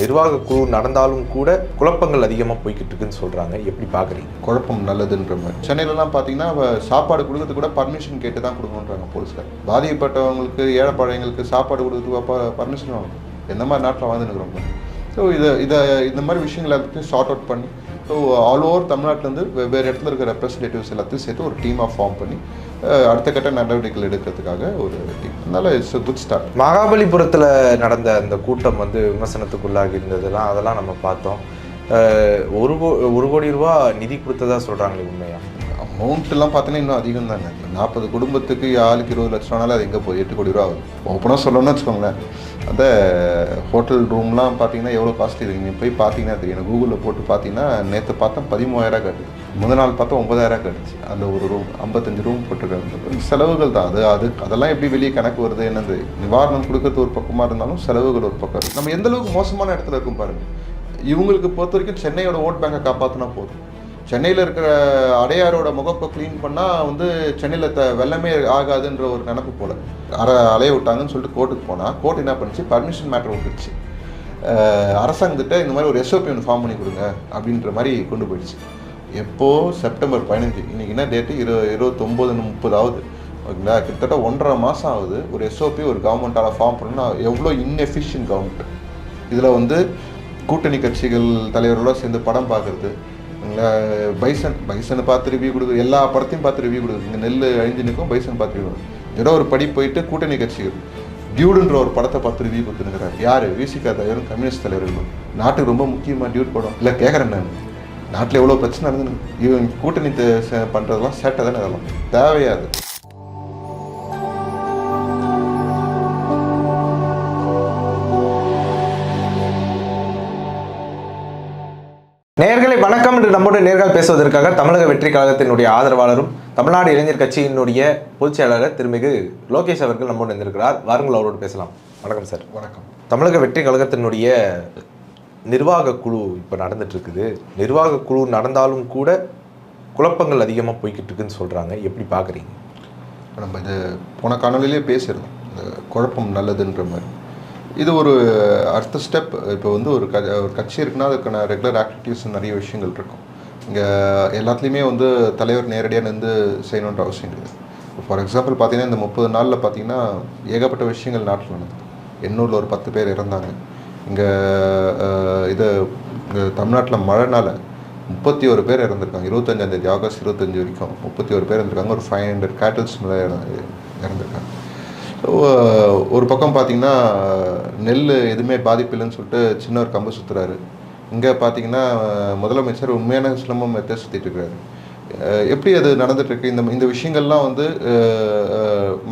நிர்வாக குழு நடந்தாலும் கூட குழப்பங்கள் அதிகமாக போய்கிட்டு இருக்குன்னு சொல்கிறாங்க எப்படி பார்க்குறீங்க குழப்பம் நல்லதுன்ற மாதிரி. சென்னையிலலாம் பார்த்தீங்கன்னா அவ சாப்பாடு கொடுக்கறது கூட பர்மிஷன் கேட்டு தான் கொடுக்கணுன்றாங்க போலீஸில். பாதிக்கப்பட்டவங்களுக்கு ஏழைப்பாளையங்களுக்கு சாப்பாடு கொடுக்கறதுக்கு பர்மிஷன் வாங்கணும். எந்த மாதிரி நாட்டில் வாழ்ந்துருக்குறோம் ஸோ இதை இதை இந்த மாதிரி விஷயங்கள் எல்லாத்தையும் ஷார்ட் அவுட் பண்ணி ஆல் ஓவர் தமிழ்நாட்டிலேருந்து வெவ்வேறு இடத்துல இருக்கிற ரெப்ரஸன்டேட்டிவ்ஸ் எல்லாத்தையும் சேர்த்து ஒரு டீமாக ஃபார்ம் பண்ணி அடுத்த கட்ட நடவடிக்கைகள் எடுக்கிறதுக்காக ஒரு டீம் அதனால் இட்ஸ் குட் ஸ்டார்ட் மகாபலிபுரத்தில் நடந்த அந்த கூட்டம் வந்து விமர்சனத்துக்குள்ளாகி இருந்ததெல்லாம் அதெல்லாம் நம்ம பார்த்தோம். ஒரு கோ ஒரு கோடி ரூபா நிதி கொடுத்ததா சொல்கிறாங்களே உண்மையா? அமௌண்ட்லாம் பார்த்தீங்கன்னா இன்னும் அதிகம் தாங்க நாற்பது குடும்பத்துக்கு ஆளுக்கு இருபது லட்சம் அது எங்கே போய் எட்டு கோடி ரூபா ஆகும் ஓப்பனாக சொல்லணும்னு வச்சுக்கோங்களேன். அந்த ஹோட்டல் ரூம்லாம் பார்த்தீங்கன்னா எவ்வளோ காஸ்ட் இருக்கு நீங்கள் போய் பார்த்தீங்கன்னா தெரியும். கூகுளில் போட்டு பார்த்தீங்கன்னா நேற்று பார்த்தா பதிமூவாயிரம் காட்டுது. முதல் நாள் பார்த்தா ஒன்பதாயிரம் காட்டுச்சு. அந்த ஒரு ரூம் ஐம்பத்தஞ்சு ரூம் போட்டுருக்காங்க. செலவுகள் தான். அது அது அதெல்லாம் எப்படி வெளியே கணக்கு வருது? என்னது? நிவாரணம் கொடுக்கறது ஒரு பக்கமாக இருந்தாலும் செலவுகள் ஒரு பக்கம் நம்ம எந்த அளவுக்கு மோசமான இடத்துல இருக்கும் பாருங்கள் இவங்களுக்கு பொறுத்த வரைக்கும் சென்னையோட ஓட் பேங்கை காப்பாற்றினா போதும். சென்னையில் இருக்கிற அடையாரோட முகப்பை க்ளீன் பண்ணால் வந்து சென்னையில் த வெள்ளமே ஆகாதுன்ற ஒரு நினப்பு போல். அரை அலைய விட்டாங்கன்னு சொல்லிட்டு கோர்ட்டுக்கு போனால் கோர்ட் என்ன பண்ணுச்சு? பர்மிஷன் மேட்டர் விட்டுருச்சு அரசாங்கத்திட்ட இந்த மாதிரி ஒரு எஸ்ஓபி ஒன்று ஃபார்ம் பண்ணி கொடுங்க அப்படின்ற மாதிரி கொண்டு போயிடுச்சு. எப்போது செப்டம்பர் பதினஞ்சு. இன்றைக்கி என்ன டேட்டு இரு இருபத்தொம்போது முப்பது ஆகுது ஓகேங்களா? கிட்டத்தட்ட ஒன்றரை மாதம் ஆகுது. ஒரு எஸ்ஓபி ஒரு கவர்மெண்ட்டால் ஃபார்ம் பண்ணணும்னா எவ்வளோ இன்எஃபிஷியன்ட் கவர்மெண்ட் இதில் வந்து கூட்டணி கட்சிகள் தலைவர்களோட சேர்ந்து படம் பார்க்குறது பைசன் பைசனை பார்த்து ரிவ்யூ கொடுக்குது. எல்லா படத்தையும் பார்த்து ரிவ்யூ கொடுக்குது. இங்கே நெல் அழிஞ்சு நிற்கும் பைசன் பார்த்து ரிவ்யூ ஏதோ ஒரு படி போயிட்டு கூட்டணி கட்சிகள் டியூடுன்ற ஒரு படத்தை பார்த்து ரிவ்யூ கொடுத்துருக்கிறார் யார்? விசிகா தலைவரும் கம்யூனிஸ்ட் தலைவர்களும் நாட்டுக்கு ரொம்ப முக்கியமாக டியூட் படம். இல்லை கேட்குறேன் நான். நாட்டில் எவ்வளோ பிரச்சனை இருந்தது இவன் கூட்டணி பண்ணுறதெல்லாம் ச- சேட்டை தானே அதெல்லாம். தேவையாது என்று நம்மோடு நேர்கள் பேசுவதற்காக தமிழக வெற்றி கழகத்தினுடைய ஆதரவாளரும் தமிழ்நாடு இளைஞர் கட்சியினுடைய பொதுச் செயலாளர் திருமிகு லோகேஷ் அவர்கள் நம்மோடு இருந்திருக்கிறார் வாருங்கள் அவரோடு பேசலாம். வணக்கம் சார். வணக்கம். தமிழக வெற்றி கழகத்தினுடைய நிர்வாக குழு இப்போ நடந்துட்டு இருக்குது நிர்வாக குழு நடந்தாலும் கூட குழப்பங்கள் அதிகமாக போய்கிட்டு இருக்குன்னு சொல்கிறாங்க எப்படி பார்க்குறீங்க நம்ம இது போன காணொலியிலே பேசியிருந்தோம். இந்த குழப்பம் நல்லதுன்ற மாதிரி. இது ஒரு அடுத்த ஸ்டெப் இப்போ வந்து ஒரு க ஒரு கட்சி இருக்குன்னா அதுக்கான ரெகுலர் ஆக்டிவிட்டீஸ் நிறைய விஷயங்கள் இருக்கும். இங்கே எல்லாத்துலேயுமே வந்து தலைவர் நேரடியாக நின்று செய்யணுன்ற அவசியம் கிடையாது. ஃபார் எக்ஸாம்பிள் பார்த்தீங்கன்னா இந்த முப்பது நாளில் பார்த்தீங்கன்னா ஏகப்பட்ட விஷயங்கள் நாட்டில் நடந்தது. எண்ணூரில் ஒரு பத்து பேர் இறந்தாங்க. இங்கே இது இங்கே தமிழ்நாட்டில் மழைனால முப்பத்தி ஒரு பேர் இறந்துருக்காங்க. இருபத்தஞ்சாந்தேதி ஆகஸ்ட் இருபத்தஞ்சி வரைக்கும் முப்பத்தி ஒரு பேர் இருந்திருக்காங்க ஒரு ஃபைவ் ஹண்ட்ரட் கேட்டல்ஸ் மேலே இறந்துருக்காங்க. ஒரு பக்கம் பார்த்தீங்கன்னா நெல் எதுவுமே பாதிப்பு இல்லைன்னு சொல்லிட்டு சின்ன ஒரு கம்பு சுற்றுறாரு இங்கே பார்த்தீங்கன்னா முதலமைச்சர் உண்மையான சிலம்பம் மெத்த சுற்றிட்டு இருக்காரு. எப்படி அது நடந்துட்டு இந்த இந்த விஷயங்கள்லாம் வந்து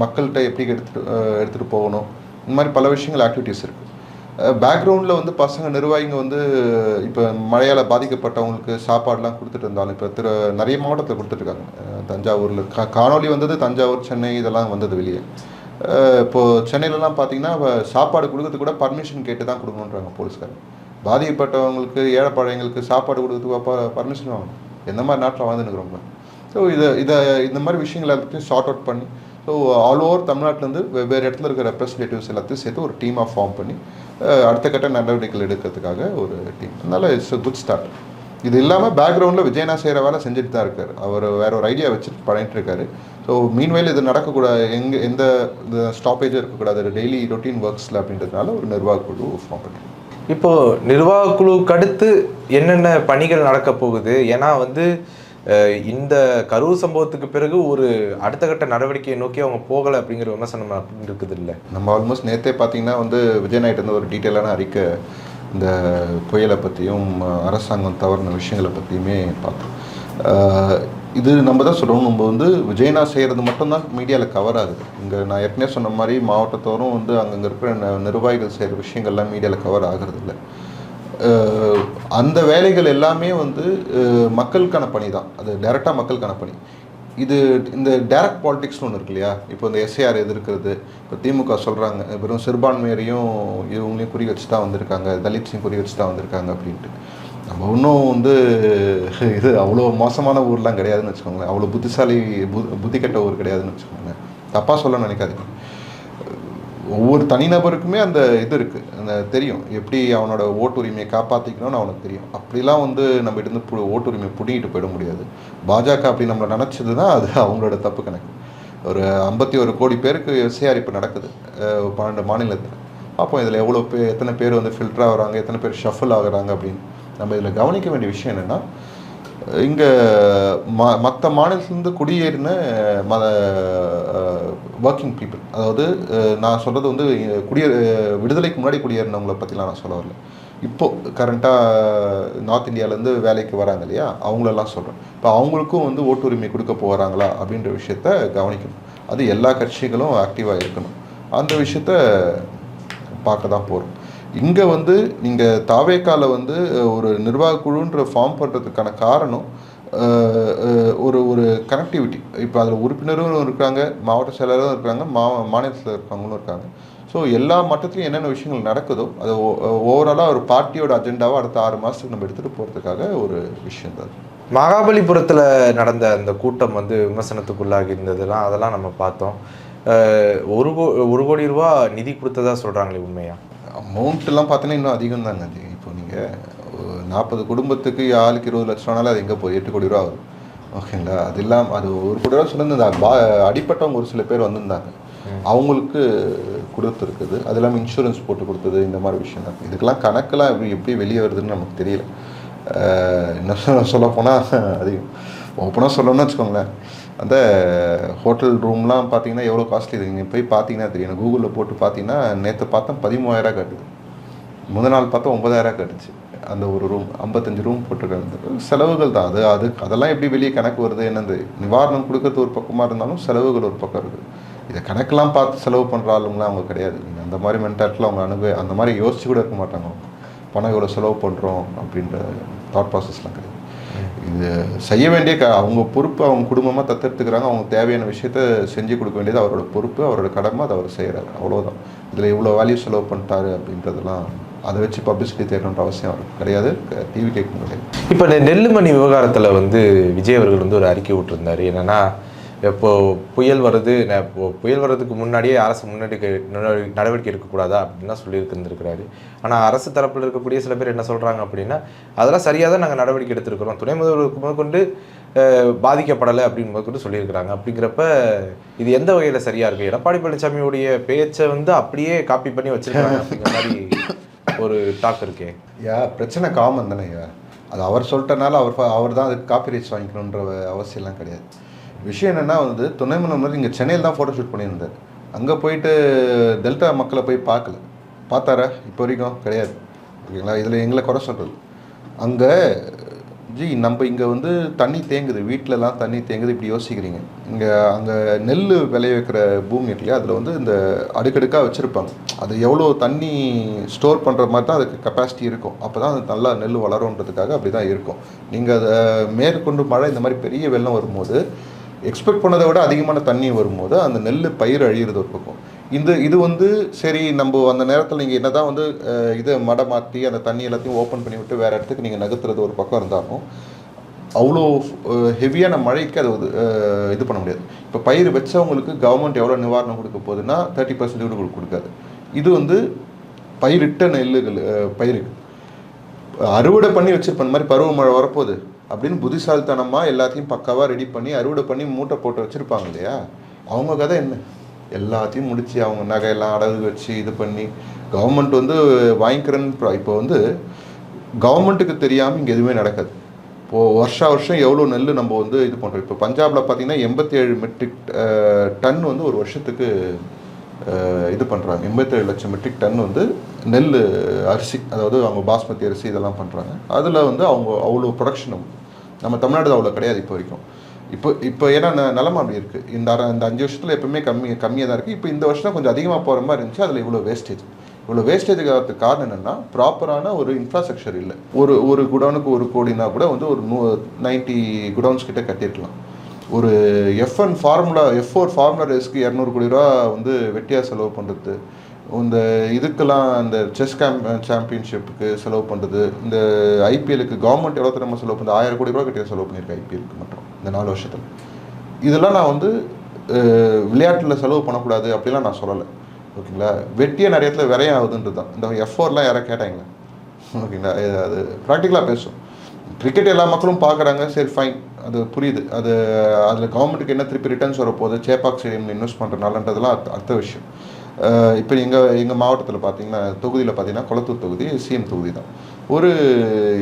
மக்கள்கிட்ட எப்படி எடுத்துட்டு எடுத்துகிட்டு போகணும்? இந்த மாதிரி பல விஷயங்கள் ஆக்டிவிட்டீஸ் இருக்குது பேக்ரவுண்டில் வந்து பசங்க நிர்வாகிங்க வந்து இப்போ மழையால் பாதிக்கப்பட்டவங்களுக்கு சாப்பாடெலாம் கொடுத்துட்டு இருந்தாலும் இப்போ திரு நிறைய மாவட்டத்தில் கொடுத்துட்ருக்காங்க தஞ்சாவூரில் கா காணொலி வந்தது தஞ்சாவூர் சென்னை இதெல்லாம் வந்தது வெளியே. இப்போது சென்னையிலலாம் பார்த்தீங்கன்னா சாப்பாடு கொடுக்கறதுக்கு கூட பர்மிஷன் கேட்டு தான் கொடுக்கணுன்றாங்க போலீஸ்காரங்க. பாதிக்கப்பட்டவங்களுக்கு ஏழைப்பாழைங்களுக்கு சாப்பாடு கொடுக்கறதுக்கு பர்மிஷன் வாங்கணும். எந்த மாதிரி நாட்டில் வாழ்ந்துருக்குறோம் ஸோ இதை இதை இந்த மாதிரி விஷயங்கள் எல்லாத்தையும் ஷார்ட் அவுட் பண்ணி ஸோ ஆல் ஓவர் தமிழ்நாட்டிலேருந்து வெவ்வேறு இடத்துல இருக்கிற ரெப்ரஸன்டேட்டிவ்ஸ் எல்லாத்தையும் சேர்த்து ஒரு டீமாக ஃபார்ம் பண்ணி அடுத்த கட்ட நடவடிக்கைகள் எடுக்கிறதுக்காக ஒரு டீம் அதனால் இட்ஸ் குட் ஸ்டார்ட் இது இல்லாமல் பேக்ரவுண்டில் விஜயனா செய்கிற வேலை செஞ்சுட்டு தான் இருக்கார். அவர் வேற ஒரு ஐடியா வச்சுட்டு பண்ணிட்டு இருக்காரு. ஸோ மீன்வேல் இது நடக்கக்கூடாது எங்கே எந்த ஸ்டாப்பேஜும் இருக்கக்கூடாது டெய்லி ரொட்டீன் ஒர்க்ஸில் அப்படின்றதுனால ஒரு நிர்வாக குழு ஃபார்ம் பண்ணி இப்போ நிர்வாக குழுவுக்கு அடுத்து என்னென்ன பணிகள் நடக்க போகுது? ஏன்னா வந்து இந்த கரூர் சம்பவத்துக்கு பிறகு ஒரு அடுத்த கட்ட நடவடிக்கையை நோக்கி அவங்க போகலை அப்படிங்கிற விமர்சனம் அப்படின்னு இருக்குது இல்லை நம்ம ஆல்மோஸ்ட் நேற்றே பார்த்தீங்கன்னா வந்து விஜயநாயிட்டு வந்து ஒரு டீட்டெயிலான அறிக்கை இந்த புயலை பற்றியும் அரசாங்கம் தவறின விஷயங்களை பற்றியுமே பார்த்தோம். இது நம்ம தான் சொல்கிறோம் நம்ம வந்து விஜயனா செய்கிறது மட்டும்தான் மீடியாவில் கவர் ஆகுது. இங்கே நான் ஏற்கனவே சொன்ன மாதிரி மாவட்டத்தோறும் வந்து அங்கங்கே இருக்கிற ந- நிர்வாகிகள் செய்கிற விஷயங்கள்லாம் மீடியாவில் கவர் ஆகிறது இல்லை அந்த வேலைகள் எல்லாமே வந்து மக்களுக்கான பணி தான். அது டைரெக்டாக மக்களுக்கான பணி. இது இந்த டைரக்ட் பாலிடிக்ஸ்னு ஒன்று இருக்கு இல்லையா? இப்போ இந்த எஸ்ஏஆர் எதிர்க்கிறது இப்போ திமுக சொல்கிறாங்க வெறும் சிறுபான்மையரையும் இவங்களையும் குறி வச்சு தான் வந்திருக்காங்க தலித்ஸையும் குறி வச்சு தான் வந்திருக்காங்க அப்படின்ட்டு. நம்ம இன்னும் வந்து இது அவ்வளோ மோசமான ஊர்லாம் கிடையாதுன்னு வச்சுக்கோங்களேன். அவ்வளோ புத்திசாலி பு புத்தி கெட்ட ஊர் கிடையாதுன்னு வச்சுக்கோங்களேன். தப்பாக சொல்ல நினைக்காதீங்க. ஒவ்வொரு தனிநபருக்குமே அந்த இது இருக்குது அந்த தெரியும். எப்படி அவனோட ஓட்டுரிமையை காப்பாற்றிக்கணும்னு அவனுக்கு தெரியும். அப்படிலாம் வந்து நம்ம இருந்து பு ஓட்டுரிமையை பிடிங்கிட்டு போயிட முடியாது. பாஜக அப்படி நம்மளை நினச்சது தான் அது அவங்களோட தப்பு கணக்கு. ஒரு ஐம்பத்தி ஒரு கோடி பேருக்கு விசையாரிப்பு நடக்குது. பன்னெண்டு மாநிலத்தில். அப்போ இதில் எவ்வளோ பேர் எத்தனை பேர் வந்து ஃபில்டர் ஆகுறாங்க எத்தனை பேர் ஷஃபிள் ஆகுறாங்க அப்படின்னு. நம்ம இதில் கவனிக்க வேண்டிய விஷயம் என்னென்னா இங்கே ம மற்ற மாநிலத்திலேருந்து குடியேறின ம ஒர்க்கிங் பீப்புள் அதாவது நான் சொல்கிறது வந்து குடியே விடுதலைக்கு முன்னாடி குடியேறினவங்கள பற்றிலாம் நான் சொல்ல வரல. இப்போது கரண்ட்டாக நார்த் இந்தியாவிலேருந்து வேலைக்கு வராங்க இல்லையா? அவங்களெல்லாம் சொல்கிறேன் இப்போ அவங்களுக்கும் வந்து ஓட்டுரிமை கொடுக்க போகிறாங்களா அப்படின்ற விஷயத்த கவனிக்கணும். அது எல்லா கட்சிகளும் ஆக்டிவாக இருக்கணும். அந்த விஷயத்த பார்க்க தான் போகிறோம் இங்கே வந்து நீங்கள் தாவேக்கால வந்து ஒரு நிர்வாக குழுன்ற ஃபார்ம் பண்ணுறதுக்கான காரணம் ஒரு ஒரு கனெக்டிவிட்டி இப்போ அதில் உறுப்பினரும் இருக்காங்க மாவட்ட செயலரும் இருக்காங்க மா மாநிலத்தில் இருக்கிறவங்களும் இருக்காங்க. ஸோ எல்லா மட்டத்துலையும் என்னென்ன விஷயங்கள் நடக்குதோ அது ஓவராலாக ஒரு பார்ட்டியோட அஜெண்டாவை அடுத்த ஆறு மாதத்துக்கு நம்ம எடுத்துகிட்டு போகிறதுக்காக ஒரு விஷயம் தான். மகாபலிபுரத்தில் நடந்த அந்த கூட்டம் வந்து விமர்சனத்துக்குள்ளாகி இருந்ததெல்லாம் அதெல்லாம் நம்ம பார்த்தோம். ஒரு கோ ஒரு கோடி ரூபா நிதி கொடுத்ததா சொல்கிறாங்களே உண்மையாக அமௌண்ட்லாம் பார்த்தீங்கன்னா இன்னும் அதிகம் தாங்க அது. இப்போ நீங்கள் நாற்பது குடும்பத்துக்கு ஆளுக்கு இருபது லட்சம் ஆனாலும் அது எங்கே போய்? எட்டு கோடி ரூபா ஆகுது ஓகேங்களா அது இல்லாமல் அது ஒரு கோடி ரூபா சொல்லியிருந்தாங்க பா அடிப்பட்டவங்க ஒரு சில பேர் வந்திருந்தாங்க. அவங்களுக்கு கொடுத்துருக்குது அது இல்லாமல் இன்சூரன்ஸ் போட்டு கொடுத்தது இந்த மாதிரி விஷயம் தான். இதுக்கெல்லாம் கணக்கெல்லாம் எப்படி எப்படி வெளியே வருதுன்னு நமக்கு தெரியல. இன்னும் சொல்ல போனால் அதிகம் ஓப்பனாக சொல்லணும்னு வச்சுக்கோங்களேன். அந்த ஹோட்டல் ரூம்லாம் பார்த்தீங்கன்னா எவ்வளோ காஸ்ட்லி இருக்குது நீங்கள் போய் பார்த்தீங்கன்னா தெரியும். கூகுளில் போட்டு பார்த்தீங்கன்னா நேற்று பார்த்தா பதிமூவாயிரம் காட்டுது. முதல் நாள் பார்த்தா ஒன்பதாயிரம் காட்டுச்சு. அந்த ஒரு ரூம் ஐம்பத்தஞ்சு ரூம் போட்டிருக்காங்க செலவுகள் தான். அது அது அதெல்லாம் எப்படி வெளியே கணக்கு வருது என்னது? நிவாரணம் கொடுக்கறது ஒரு பக்கமாக இருந்தாலும் செலவுகள் ஒரு பக்கம் இருக்குது. இதை கணக்கெல்லாம் பார்த்து செலவு பண்ணுற ஆளுங்களாம் அவங்க கிடையாது. நீங்கள் அந்த மாதிரி மென்டாலிட்டியில் அவங்க அனுபவ அந்த மாதிரி யோசிச்சு கூட இருக்க மாட்டாங்க பணம் இவ்வளோ செலவு பண்ணுறோம் அப்படின்ற தாட் ப்ராசஸ்லாம் கிடையாது. இது செய்ய வேண்டிய க அவங்க பொறுப்பு அவங்க குடும்பமாக தத்தெடுத்துக்கிறாங்க. அவங்க தேவையான விஷயத்த செஞ்சு கொடுக்க வேண்டியது அவரோட பொறுப்பு அவரோட கடமை அதை அவர் செய்கிறாரு அவ்வளோதான் இதில் இவ்வளோ வேல்யூ செலவு பண்ணிட்டாரு அப்படின்றதெல்லாம் அதை வச்சு பப்ளிசிட்டி தேடணுன்ற அவசியம் அவருக்கு கிடையாது. டிவி கேட்கணும் கிடையாது இப்போ நெல்லுமணி விவகாரத்தில் வந்து விஜய் அவர்கள் வந்து ஒரு அறிக்கை விட்டுருந்தாரு. என்னன்னா இப்போ புயல் வருது இப்போ புயல் வர்றதுக்கு முன்னாடியே அரசு முன்னெடுக்க நடவடிக்கை- எடுக்கக்கூடாதா அப்படின்லாம் சொல்லி ஆனால் அரசு தரப்பில் இருக்கக்கூடிய சில பேர் என்ன சொல்கிறாங்க அப்படின்னா அதெல்லாம் சரியாக தான் நாங்கள் நடவடிக்கை எடுத்திருக்கிறோம். துணை முதல்வருக்கு முதற்கொண்டு பாதிக்கப்படலை அப்படின்னு முதற்கொண்டு சொல்லியிருக்கிறாங்க. அப்படிங்கிறப்ப இது எந்த வகையில் சரியாக இருக்குது எடப்பாடி பழனிசாமியுடைய பேச்சை வந்து அப்படியே காப்பி பண்ணி வச்சிருக்காங்க அப்படிங்கிற மாதிரி ஒரு டாக் இருக்கே. யா பிரச்சனை காமன் தானே அது அவர் சொல்லிட்டனால அவர் அவர் தான் அதுக்கு காப்பி ரைட்ஸ் வாங்கிக்கணுன்ற அவசியம்லாம் கிடையாது. விஷயம் என்னென்னா வந்து துணை முதல்வர் இங்கே சென்னையில் தான் ஃபோட்டோ ஷூட் பண்ணியிருந்தார் அங்கே போயிட்டு டெல்டா மக்களை போய் பார்க்கல. பார்த்தாரா? இப்போ வரைக்கும் கிடையாது. ஓகேங்களா? இதில் எங்களை குறை சொல்கிறது அங்கே ஜி நம்ம இங்கே வந்து தண்ணி தேங்குது. வீட்டிலலாம் தண்ணி தேங்குது. இப்படி யோசிக்கிறீங்க. இங்கே அங்கே நெல் விளைய வைக்கிற பூமி இல்லையா அதில் வந்து இந்த அடுக்கடுக்காக வச்சுருப்பாங்க. அது எவ்வளோ தண்ணி ஸ்டோர் பண்ணுற மாதிரி தான் அதுக்கு கெப்பாசிட்டி இருக்கும். அப்போ தான் அது நல்லா நெல் வளரும்ன்றதுக்காக அப்படி தான் இருக்கும். நீங்கள் அதை மேற்கொண்டு மழை இந்த மாதிரி பெரிய வெள்ளம் வரும்போது எக்ஸ்பெக்ட் பண்ணதை விட அதிகமான தண்ணி வரும்போது அந்த நெல் பயிர் அழியிறது ஒரு பக்கம். இந்த இது வந்து சரி நம்ம அந்த நேரத்தில் நீங்கள் என்ன தான் வந்து இதை மடை மாற்றி அந்த தண்ணி எல்லாத்தையும் ஓப்பன் பண்ணி விட்டு வேறு இடத்துக்கு நீங்கள் நகர்த்துறது ஒரு பக்கம் இருந்தாலும் அவ்வளோ ஹெவியான மழைக்கு அது வந்து, இது பண்ண முடியாது. இப்போ பயிர் வச்சவங்களுக்கு கவர்மெண்ட் எவ்வளோ நிவாரணம் கொடுக்க போகுதுன்னா தேர்ட்டி பர்சன்டேஜ் கூட கொடுக்காது. இது வந்து பயிரிட்ட நெல்லுகள் பயிருக்கு. அறுவடை பண்ணி வச்சுருப்பேன் இந்த மாதிரி பருவமழை வரப்போகுது. அப்படின்னு புத்திசாலித்தனமாக எல்லாத்தையும் பக்காவாக ரெடி பண்ணி அறுவடை பண்ணி மூட்டை போட்டு வச்சுருப்பாங்க இல்லையா? அவங்க கதை என்ன? எல்லாத்தையும் முடித்து அவங்க நகையெல்லாம் அடகு வச்சு இது பண்ணி கவர்மெண்ட் வந்து வாங்கிக்கிறேன்னு இப்போ வந்து கவர்மெண்ட்டுக்கு தெரியாமல் இங்கே எதுவுமே நடக்காது. இப்போது வருஷா வருஷம் எவ்வளோ நெல் நம்ம வந்து இது பண்ணுறோம் இப்போ பஞ்சாபில் பார்த்தீங்கன்னா எண்பத்தி ஏழு மெட்ரிக் டன் வந்து ஒரு வருஷத்துக்கு இது பண்ணுறாங்க எண்பத்தேழு லட்சம் மெட்ரிக் டன் வந்து நெல் அரிசி அதாவது அவங்க பாஸ்மதி அரிசி இதெல்லாம் பண்ணுறாங்க அதில் வந்து அவங்க அவ்வளோ ப்ரொடக்ஷன் நம்ம தமிழ்நாடு அவ்வளோ கிடையாது இப்போ வரைக்கும். இப்போ இப்போ ஏன்னா ந- நிலமை அப்படி இருக்குது இந்த அர- இந்த அஞ்சு வருஷத்தில் எப்பவுமே கம்மி கம்மியாக தான் இருக்குது இப்போ இந்த வருஷம் கொஞ்சம் அதிகமாக போகிற மாதிரி இருந்துச்சு அதில் இவ்வளோ வேஸ்டேஜ் இவ்வளோ வேஸ்டேஜுக்கு ஆகிறதுக்கு காரணம் என்னென்னா ப்ராப்பரான ஒரு இன்ஃப்ராஸ்ட்ரக்சர் இல்லை. ஒரு ஒரு குடோனுக்கு ஒரு கோடினா கூட வந்து ஒரு நூ நைன்ட்டி குடோன்ஸ் கிட்டே கட்டிருக்கலாம். ஒரு F one formula F four formula ரேஸ்க்கு இரநூறு கோடி ரூபா வந்து வெட்டியாக செலவு பண்ணுறது இந்த இதுக்கெல்லாம் இந்த செஸ் கேம் சாம்பியன்ஷிப்புக்கு செலவு பண்ணுறது இந்த ஐபிஎலுக்கு கவர்மெண்ட் எவ்வளோ திறமை செலவு பண்ணுறது ஆயிரம் கோடி ரூபா கிட்டே செலவு பண்ணியிருக்கேன் ஐபிஎலுக்கு மட்டும் இந்த நாலு வருஷத்தில். இதெல்லாம் நான் வந்து விளையாட்டில் செலவு பண்ணக்கூடாது அப்படிலாம் நான் சொல்லலை. ஓகேங்களா? வெட்டியே நிறைய இடத்துல விரையம் ஆகுதுன்றது தான் இந்த எஃபோர்லாம் யாராவது கேட்டாங்களா? ஓகேங்களா? அது ப்ராக்டிக்கலாக பேசும். கிரிக்கெட் எல்லா மக்களும் பார்க்குறாங்க. சரி ஃபைன் அது புரியுது. அது அதில் கவர்மெண்ட்டுக்கு என்ன திருப்பி ரிட்டர்ன்ஸ் வரப்போகுது? சேப்பாக் ஸ்டேடியமில் இன்வெஸ்ட் பண்ணுறதுனாலன்றதுலாம் அடுத்த விஷயம். இப்போ எங்கள் எங்கள் மாவட்டத்தில் பார்த்தீங்கன்னா தொகுதியில் பார்த்தீங்கன்னா குளத்தூர் தொகுதி சிஎம் தொகுதி தான். ஒரு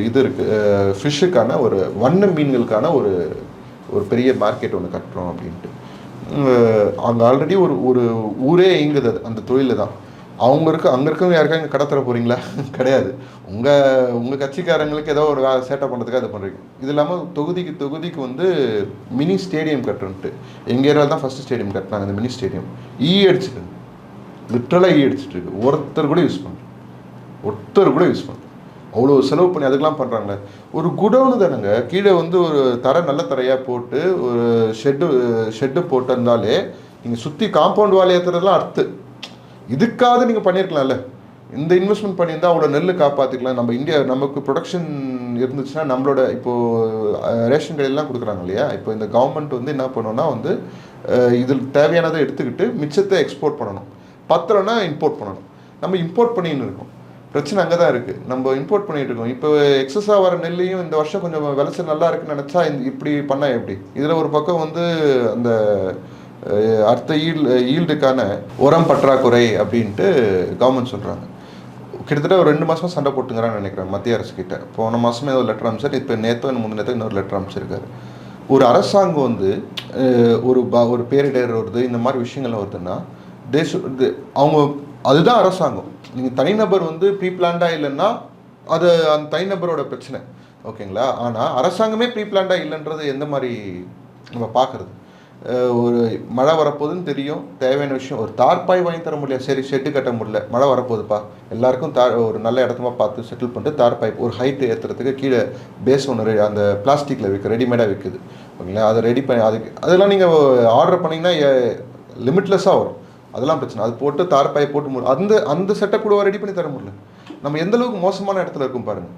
இது இருக்குது ஃபிஷ்ஷுக்கான ஒரு வண்ண மீன்களுக்கான ஒரு ஒரு பெரிய மார்க்கெட் ஒன்று கட்டுறோம் அப்படின்ட்டு. அங்கே ஆல்ரெடி ஒரு ஒரு ஊரே இயங்குது அது அந்த தொழில் தான். அவங்க இருக்க அங்கே இருக்கவங்க யாருக்கா இங்கே கடத்துற போகிறீங்களா கிடையாது. உங்கள் உங்கள் கட்சிக்காரங்களுக்கு ஏதோ ஒரு வேலை சேட்டை பண்ணுறதுக்காக அதை பண்ணுறீங்க இது இல்லாமல் தொகுதிக்கு தொகுதிக்கு வந்து மினி ஸ்டேடியம் கட்டுறன்ட்டு எங்கள் ஏரியாவில் தான் ஃபஸ்ட்டு ஸ்டேடியம் கட்டினாங்க அந்த மினி ஸ்டேடியம் ஈ அடிச்சுட்டு. லிட்ரலாக ஈ இருக்கு. ஒருத்தர் கூட யூஸ் பண்ணுறேன் ஒருத்தர் கூட யூஸ் பண்ணுறேன் அவ்வளோ செலவு பண்ணி அதுக்கெல்லாம் பண்ணுறாங்களே ஒரு குடோனு தானேங்க. கீழே வந்து ஒரு தரை நல்ல தரையாக போட்டு ஒரு ஷெட்டு ஷெட்டு போட்டு இருந்தாலே நீங்கள் சுற்றி காம்பவுண்ட் வால் ஏற்றுறதுலாம் அர்த்து. இதுக்காவது நீங்கள் பண்ணியிருக்கலாம்ல இந்த இன்வெஸ்ட்மெண்ட் பண்ணியிருந்தால் அவ்வளோ நெல் காப்பாற்றிக்கலாம் நம்ம இந்தியா நமக்கு ப்ரொடக்ஷன் இருந்துச்சுன்னா நம்மளோட இப்போது ரேஷன் கடையெல்லாம் கொடுக்குறாங்க இல்லையா? இப்போ இந்த கவர்மெண்ட் வந்து என்ன பண்ணோன்னா வந்து இதில் தேவையானதை எடுத்துக்கிட்டு மிச்சத்தை எக்ஸ்போர்ட் பண்ணணும். பத்திரம்னா இம்போர்ட் பண்ணணும். நம்ம இம்போர்ட் பண்ணின்னு இருக்கோம். பிரச்சனை அங்கே தான் இருக்குது நம்ம இம்போர்ட் பண்ணிகிட்டு இருக்கோம். இப்போ எக்ஸஸாக வர நெல்லையும் இந்த வருஷம் கொஞ்சம் விளைச்சல் நல்லா இருக்குன்னு நினச்சா இந்த இப்படி பண்ணால் எப்படி? இதில் ஒரு பக்கம் வந்து அந்த அடுத்த ஈல் ஈல்டுக்கான உரம் பற்றாக்குறை அப்படின்ட்டு கவர்மெண்ட் சொல்கிறாங்க கிட்டத்தட்ட ஒரு ரெண்டு மாதமாக சண்டை போட்டுங்கிறான்னு நினைக்கிறேன் மத்திய அரசு கிட்ட. போன மாதமே ஏதோ லெட்டர் அமைச்சார் இப்போ நேற்றோ இன்னும் முந்தின நேத்தோ இன்னொரு லெட்டர் அமைச்சிருக்காரு ஒரு அரசாங்கம் வந்து ஒரு ப ஒரு பேரிடர் வருது. இந்த மாதிரி விஷயங்கள்லாம் வருதுன்னா தே அவங்க அதுதான் அரசாங்கம். நீங்கள் தனிநபர் வந்து ப்ரீ பிளான்டாக இல்லைன்னா அது அந்த தனிநபரோட பிரச்சனை. ஓகேங்களா? ஆனால் அரசாங்கமே ப்ரீ பிளான்டாக இல்லைன்றது எந்த மாதிரி நம்ம பார்க்குறது? ஒரு மழை வரப்போகுதுன்னு தெரியும். தேவையான விஷயம் ஒரு தார்பாய் வாங்கி தர முடியல. சரி ஷெட்டு கட்ட முடியல. மழை வரப்போகுதுப்பா. எல்லாருக்கும் தார் ஒரு நல்ல இடத்தமா பார்த்து செட்டில் பண்ணிட்டு தார்பாய் ஒரு ஹைட் ஏற்றுறதுக்கு கீழே பேஸ் ஒன்று ரெ- அந்த பிளாஸ்டிக்கில் விற்க ரெடிமேடாக விற்குது ஓகேங்களா? அதை ரெடி பண்ணி அதுக்கு அதெல்லாம் நீங்கள் ஆர்டர் பண்ணிங்கன்னா லிமிட்லெஸ்ஸாக வரும். அதெல்லாம் பிரச்சனை. அது போட்டு தார்பாய் போட்டு முடியும் அந்த அந்த செட்டப் கூட ரெடி பண்ணி தர முடியல. நம்ம எந்த அளவுக்கு மோசமான இடத்துல இருக்கும் பாருங்க.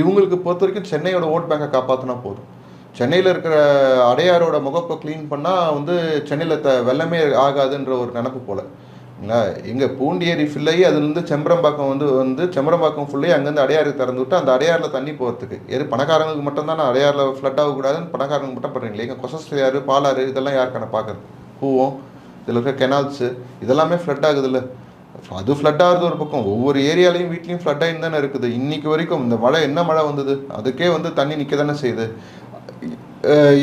இவங்களுக்கு பொறுத்த வரைக்கும் சென்னையோட ஓட் பேங்கை காப்பாற்றினா போதும். சென்னையில் இருக்கிற அடையாரோட முகப்பை க்ளீன் பண்ணால் வந்து சென்னையில் த வெள்ளமே ஆகாதுன்ற ஒரு நினப்பு போல். இல்லைங்களா இங்கே பூண்டி ஏரி அதுலேருந்து செம்பரம்பாக்கம் வந்து வந்து செம்பரம்பாக்கம் ஃபுல்லாகி அங்கேருந்து அடையாறு திறந்து விட்டு அந்த அடையாரில் தண்ணி போகிறதுக்கு எது பணக்காரங்களுக்கு மட்டும் தானே அடையாரில் ஃப்ளட் ஆகக்கூடாதுன்னு பணக்காரங்க மட்டும் பண்ணுறீங்களே இங்கே யார் பாலாறு இதெல்லாம் யாருக்கான பார்க்குறது பூவும் இதில் இருக்க கெனால்ஸு இதெல்லாமே ஃப்ளட் ஆகுதுல்ல. அது ஃப்ளட் ஆகுறது ஒரு பக்கம். ஒவ்வொரு ஏரியாலையும் வீட்லேயும் ஃப்ளட் ஆகி தானே இருக்குது. இன்றைக்கி வரைக்கும் இந்த மழை என்ன மழை வந்தது? அதுக்கே வந்து தண்ணி நிற்க தானே செய்யுது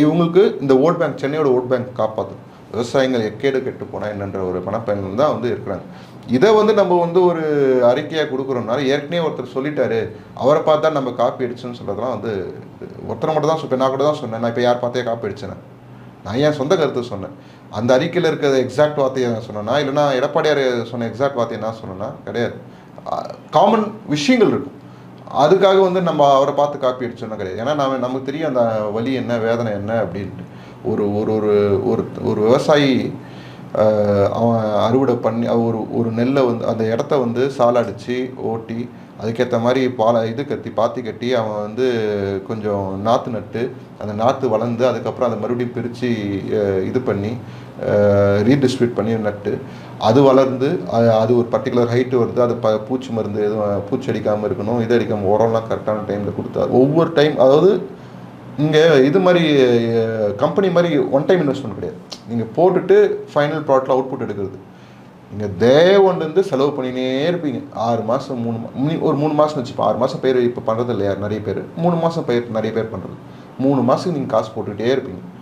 இவங்களுக்கு இந்த ஓட் பேங்க் சென்னையோட ஓட் பேங்க் காப்பாற்றும் விவசாயிகள் எக்கேடு கெட்டு போனால் என்னன்ற ஒரு மனப்பயன்கள் தான் வந்து இருக்கிறாங்க. இதை வந்து நம்ம வந்து ஒரு அறிக்கையாக கொடுக்குறோம்னால ஏற்கனவே ஒருத்தர் சொல்லிட்டாரு. அவரை பார்த்தா நம்ம காப்பி அடிச்சுன்னு சொல்கிறதெல்லாம் வந்து ஒருத்தரை மட்டும் தான் சொல்லிட்டேன் நான் கூட தான் சொன்னேன். நான் இப்போ யார் பார்த்தே காப்பி அடிச்சேன் நான் என் சொந்த கருத்து சொன்னேன்? அந்த அறிக்கையில் இருக்கிற எக்ஸாக்ட் வார்த்தையை நான் சொன்னேன்னா இல்லைனா எடப்பாடியார் சொன்ன எக்ஸாக்ட் வார்த்தையை நான் சொன்னேன்னா கிடையாது. காமன் விஷயங்கள் இருக்கும். அதுக்காக வந்து நம்ம அவரை பார்த்து காப்பி அடிச்சோன்னா கிடையாது. ஏன்னா நம்ம நமக்கு தெரியும் அந்த வலி என்ன வேதனை என்ன அப்படின்ட்டு. ஒரு ஒரு ஒரு ஒரு ஒரு விவசாயி அவன் அறுவடை பண்ணி அவன் ஒரு ஒரு நெல்லை வந்து அந்த இடத்த வந்து சாலடிச்சு ஓட்டி அதுக்கேற்ற மாதிரி பாலை இது கட்டி பாத்தி கட்டி அவன் வந்து கொஞ்சம் நாற்று நட்டு அந்த நாற்று வளர்ந்து அதுக்கப்புறம் அதை மறுபடியும் பிரித்து இது பண்ணி ரீடிஸ்ட்ரிபியூட் பண்ணி நட்டு அது வளர்ந்து அது அது ஒரு பர்டிகுலர் ஹைட்டு வருது அது ப பூச்சி மருந்து எதுவும் பூச்சி அடிக்காமல் இருக்கணும் இது அடிக்காமல் உரம்லாம் கரெக்டான டைமில் கொடுத்தா ஒவ்வொரு டைம் அதாவது இங்கே இது மாதிரி கம்பெனி மாதிரி ஒன் டைம் இன்வெஸ்ட்மெண்ட் கிடையாது. நீங்கள் போட்டுட்டு ஃபைனல் ப்ராடக்ட்டில் அவுட்புட் எடுக்கிறது. நீங்கள் தேவன்லேருந்து செலவு பண்ணினே இருப்பீங்க. ஆறு மாதம் மூணு மா மூணு- ஒரு மூணு மாதம் வச்சுப்போம் ஆறு மாதம் பயிர் இப்போ பண்ணுறது இல்லையா? நிறைய பேர். மூணு மாதம் பயிர் நிறைய பேர் பண்ணுறது மூணு மாதத்துக்கு நீங்கள் காசு போட்டுக்கிட்டே இருப்பீங்க.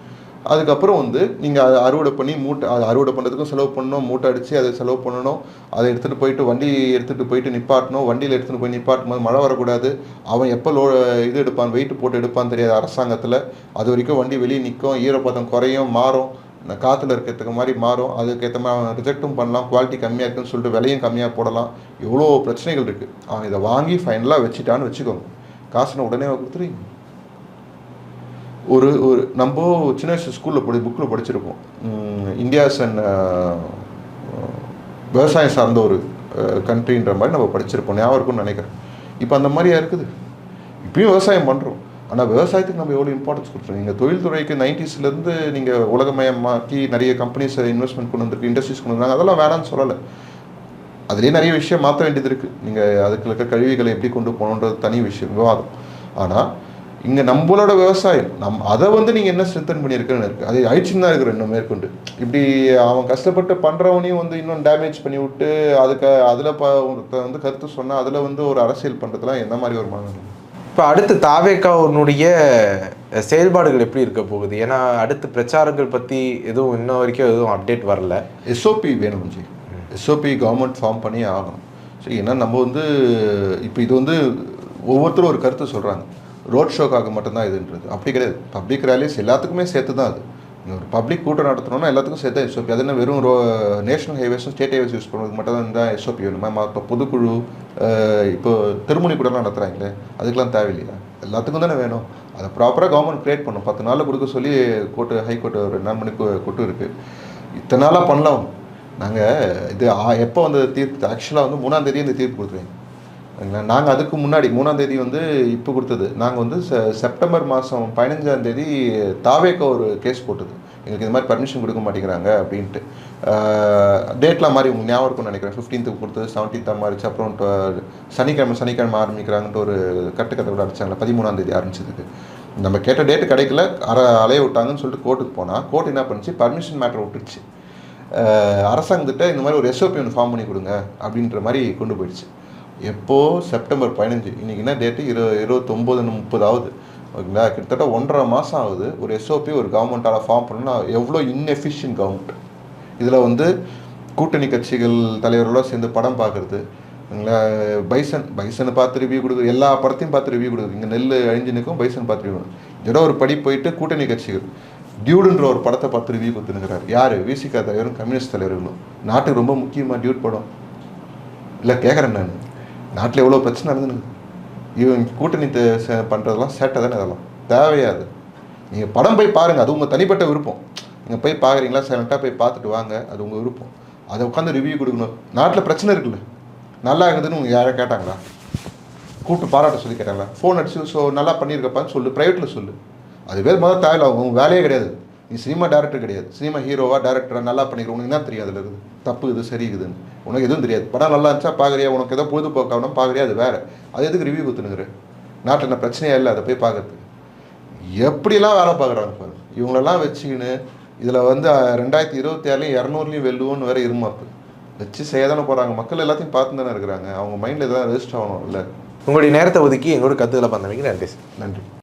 அதுக்கப்புறம் வந்து நீங்கள் அதை அறுவடை பண்ணி மூட்டை அதை அறுவடை பண்ணுறதுக்கும் செலவு பண்ணணும். மூட்டை அடித்து அதை செலவு பண்ணணும். அதை எடுத்துகிட்டு போயிட்டு வண்டி எடுத்துகிட்டு போயிட்டு நிப்பாட்டணும். வண்டியில் எடுத்துகிட்டு போய் நிப்பாட்டும் போது மழை வரக்கூடாது. அவன் எப்போ லோ இது எடுப்பான் வெயிட் போட்டு எடுப்பான்னு தெரியாது அரசாங்கத்தில். அது வரைக்கும் வண்டி வெளியே நிற்கும் ஈரப்பதம் குறையும் மாறும். இந்த காற்றுல இருக்கிறதுக்கு மாதிரி மாறும். அதுக்கேற்ற மாதிரி அவன் ரிஜெக்ட்டும் பண்ணலாம். குவாலிட்டி கம்மியாக இருக்குன்னு சொல்லிட்டு விலையும் கம்மியாக போடலாம். எவ்வளோ பிரச்சனைகள் இருக்குது அவன் இதை வாங்கி ஃபைனலாக வச்சுட்டான்னு வச்சுக்கோங்க. காசுன உடனே கொடுத்துருவீங்க. ஒரு ஒரு நம்ம சின்ன வயசு ஸ்கூலில் படி புக்கில் படிச்சிருப்போம். இந்தியாஸ் அண்ட் விவசாயம் சார்ந்த ஒரு கண்ட்ரின்ற மாதிரி நம்ம படிச்சிருப்போம். ஞாபகம் இருக்கும்னு நினைக்கிறேன். இப்போ அந்த மாதிரியா இருக்குது? இப்பயும் விவசாயம் பண்ணுறோம் ஆனால் விவசாயத்துக்கு நம்ம எவ்வளோ இம்பார்ட்டன்ஸ் கொடுத்துருக்கோம் நீங்கள் தொழில்துறைக்கு நைன்டிஸ்லேருந்து நீங்கள் உலகமயமாக்கி நிறைய கம்பெனிஸ் இன்வெஸ்ட்மெண்ட் கொண்டு வந்திருக்கு இண்டஸ்ட்ரீஸ் கொண்டு வந்தாங்க அதெல்லாம் வேணான்னு சொல்லலை. அதுலேயே நிறைய விஷயம் மாற்ற வேண்டியது இருக்குது நீங்கள் அதுக்கு இருக்க கழிவுகளை எப்படி கொண்டு போகணுன்றது தனி விஷயம் விவாதம். ஆனால் இங்கே நம்மளோட விவசாயம் நம் அதை வந்து நீங்கள் என்ன ஸ்ட்ரென்தன் பண்ணியிருக்குன்னு இருக்குது அது அழிச்சுன்னு தான் இருக்கிற இன்னும் மேற்கொண்டு. இப்படி அவன் கஷ்டப்பட்டு பண்ணுறவனையும் வந்து இன்னும் டேமேஜ் பண்ணி விட்டு அதுக்கு அதில் ப ஒருத்தன் வந்து கருத்து சொன்னால் அதில் வந்து ஒரு அரசியல் பண்ணுறதுலாம் எந்த மாதிரி ஒரு மனநிலை? இப்போ அடுத்து தாவேக்காவுடைய செயல்பாடுகள் எப்படி இருக்க போகுது? ஏன்னா அடுத்து பிரச்சாரங்கள் பற்றி எதுவும் இன்ன வரைக்கும் எதுவும் அப்டேட் வரல. எஸ்ஓபி வேணும் ஜி. எஸ்ஓபி கவர்மெண்ட் ஃபார்ம் பண்ணி ஆகணும். சரி ஏன்னா நம்ம வந்து இப்போ இது வந்து ஒவ்வொருத்தரும் ஒரு கருத்து சொல்கிறாங்க ரோட் ஷோக்காக மட்டும்தான் இதுன்றது. அப்படி கிடையாது. பப்ளிக் ரேலிஸ் எல்லாத்துக்குமே சேர்த்து தான் அது. ஒரு பப்ளிக் கூட்டம் நடத்தணும்னா எல்லாத்துக்கும் சேர்த்து எஸ்ஓபி அது என்ன வெறும் ரோ நேஷனல் ஹைவேஸும் ஸ்டேட் ஹைவேஸ் யூஸ் பண்ணுறதுக்கு மட்டும் தான் இருந்தால் எஸ்ஓபி வேணுமா? இப்போ பொதுக்குழு இப்போ திருமணி கூடலாம் நடத்துகிறாங்களே அதுக்கெலாம் தேவையில்லையா? எல்லாத்துக்கும் தானே வேணும். அதை ப்ராப்பராக கவர்மெண்ட் க்ரியேட் பண்ணும். பத்து நாளில் கொடுக்க சொல்லி கோர்ட்டு ஹைகோர்ட்டு ஒரு ரெண்டு நாலு மணிக்கு கொட்டு இருக்குது இத்தனை நாளாக பண்ணலாம். நாங்கள் இது எப்போ வந்து தீர்ப்பு ஆக்சுவலாக வந்து மூணாம் தேதி இந்த தீர்ப்பு கொடுத்துருவீங்க. நாங்கள் அதுக்கு முன்னாடி மூணாம் தேதி வந்து இப்போ கொடுத்தது. நாங்கள் வந்து செ- செப்டம்பர் மாதம் பதினஞ்சாம் தேதி தாவேக்க ஒரு கேஸ் போட்டது. எங்களுக்கு இது மாதிரி பர்மிஷன் கொடுக்க மாட்டேங்கிறாங்க அப்படின்ட்டு. டேட்லாம் மாதிரி உங்களுக்கு ஞாபகம் இருக்கும்னு நினைக்கிறேன். ஃபிஃப்டீன்த்துக்கு கொடுத்தது செவன்டீன்த்தாக மாறிச்சு. அப்புறம் சனிக்கிழமை சனிக்கிழமை ஆரம்பிக்கிறாங்கன்ட்டு ஒரு கட்டுக்கதை கூட அடிச்சாங்களே பதிமூணாம் தேதி ஆரம்பிச்சதுக்கு. நம்ம கேட்ட டேட்டு கிடைக்கல. அற அலைய விட்டாங்கன்னு சொல்லிட்டு கோர்ட்டுக்கு போனால் கோர்ட் என்ன பண்ணுச்சு? பர்மிஷன் மேட்டர் விட்டுருச்சு. அரசாங்கத்திட்ட இந்த மாதிரி ஒரு எஸ்ஓபி ஒன்று ஃபார்ம் பண்ணி கொடுங்க அப்படின்ற மாதிரி கொண்டு போயிடுச்சு. எப்போ? செப்டம்பர் பதினஞ்சு. இன்றைக்கி என்ன டேட்டு இரு இருபத்தொம்போது முப்பது ஆகுது ஓகேங்களா? கிட்டத்தட்ட ஒன்றரை மாதம் ஆகுது. ஒரு எஸ்ஓபி ஒரு கவர்மெண்ட்டால் ஃபார்ம் பண்ணணும்னா எவ்வளோ இன்எஃபிஷியன்ட் கவர்மெண்ட் இதில் வந்து கூட்டணி கட்சிகள் தலைவர்களோட சேர்ந்து படம் பார்க்குறது. பைசன் பைசனை பார்த்து ரிவ்யூ கொடுக்குது எல்லா படத்தையும் பார்த்து ரிவ்யூ கொடுக்குது இங்கே நெல் அழிஞ்சினுக்கும் பைசன் பார்த்து ரிவ்யூ இதோட ஒரு படி போயிட்டு கூட்டணி கட்சிகள். டியூடுன்ற ஒரு படத்தை பார்த்து ரிவ்யூ கொடுத்துருக்கிறார் யார்? விசிகா தலைவரும் கம்யூனிஸ்ட் தலைவர்களும். நாட்டுக்கு ரொம்ப முக்கியமாக டியூட் படம். இல்லை கேட்குறேன் நான். நாட்டில் எவ்வளோ பிரச்சனை நடந்துன்னு இவன் கூட்டணி பண்ணுறதெல்லாம் சேட்டை தானே அதெல்லாம். தேவையாது நீங்கள் படம் போய் பாருங்கள் அது உங்கள் தனிப்பட்ட விருப்பம். நீங்கள் போய் பார்க்குறீங்களா சைலண்ட்டாக போய் பார்த்துட்டு வாங்க அது உங்கள் விருப்பம். அதை உட்காந்து ரிவ்யூ கொடுக்கணும். நாட்டில் பிரச்சனை இருக்குல்ல. நல்லா இருந்ததுன்னு உங்க யாரை கேட்டாங்களா? கூப்பிட்டு பாராட்ட சொல்லி கேட்டாங்களா? ஃபோன் அடிச்சு ஸோ நல்லா பண்ணியிருக்கப்பான்னு சொல்லு. ப்ரைவேட்டில் சொல்லு. அது வேறு முதல் தேவையில்லை உங்கள் வேலையே கிடையாது. நீ சினிமா டேரக்டர் கிடையாது. சினிமா ஹீரோவா டேரக்டரா நல்லா பண்ணிக்கிற உனக்கு என்ன தெரியும் அதில் இருக்குது தப்பு இது சரி இதுன்னு. உனக்கு எதுவும் தெரியாது. படம் நல்லா இருந்துச்சா? பார்க்குறியா உனக்கு ஏதோ பொழுதுபோக்காகணும் பார்க்குறியா அது வேற. அது எதுக்கு ரிவ்யூ கொடுத்துனுங்கிற நாட்டில் என்ன பிரச்சனையே இல்லை. அதை போய் பார்க்கறதுக்கு எப்படிலாம் வேலை பார்க்குறாங்க பாரு. இவங்களெல்லாம் வச்சுக்கின்னு இதில் வந்து ரெண்டாயிரத்தி இருபத்தி ஆறுலையும் இரநூறுலையும் வெல்லுவோன்னு வேற இருமாப்பு. வச்சு செய்ய தானே போகிறாங்க மக்கள் எல்லாத்தையும் பார்த்து தானே இருக்கிறாங்க. அவங்க மைண்டில் இதெல்லாம் ரெஜிஸ்டர் ஆகணும் இல்லை உங்களுடைய நேரத்தை ஒதுக்கி எங்களோட கத்துக்களை பந்தமைக்கு நன்றி நன்றி.